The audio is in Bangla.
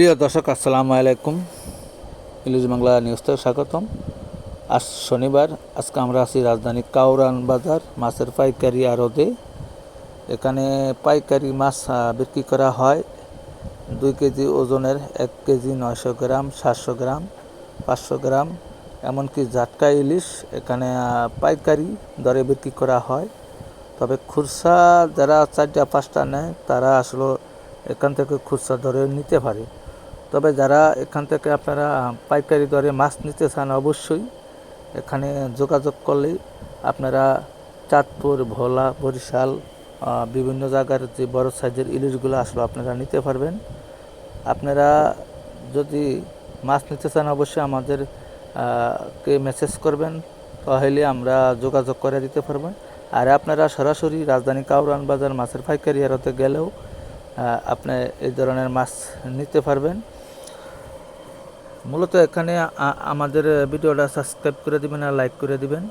প্রিয় দর্শক, আসসালামু আলাইকুম। ইলিশ বাংলা নিউজ থেকে স্বাগতম। আজ শনিবার, আজকে আমরা আছি রাজধানী কাউরান বাজার, মাছের পাইকারি আড়তে এখানে পাইকারি মাছ বিক্রি করা হয়। দুই কেজি ওজনের এক কেজি নয়শো গ্রাম, সাতশো গ্রাম, পাঁচশো গ্রাম, এমনকি জাটকা ইলিশ এখানে পাইকারি দরে বিক্রি করা হয়। তবে খুরসা যারা চারটা, পাঁচটা নেয়, তারা আসলে এখান থেকে খুচরা দরে নিতে পারে। তবে যারা এখান থেকে আপনারা পাইকারি দরে মাছ নিতে চান অবশ্যই এখানে যোগাযোগ করলেই আপনারা চাঁদপুর, ভোলা, বরিশাল বিভিন্ন জায়গার যে বড় সাইজের ইলিশগুলো আসলে আপনারা নিতে পারবেন। আপনারা যদি মাছ নিতে চান অবশ্যই আমাদের কে মেসেজ করবেন, তাহলে আমরা যোগাযোগ করে দিতে পারবেন আর আপনারা সরাসরি রাজধানী কাউরান বাজার মাছের পাইকারি আড়তে গেলেও আপনি এই ধরনের মাছ নিতে পারবেন। মূলত এখানে আমাদের ভিডিওটা সাবস্ক্রাইব করে দিবেন আর লাইক করে দিবেন।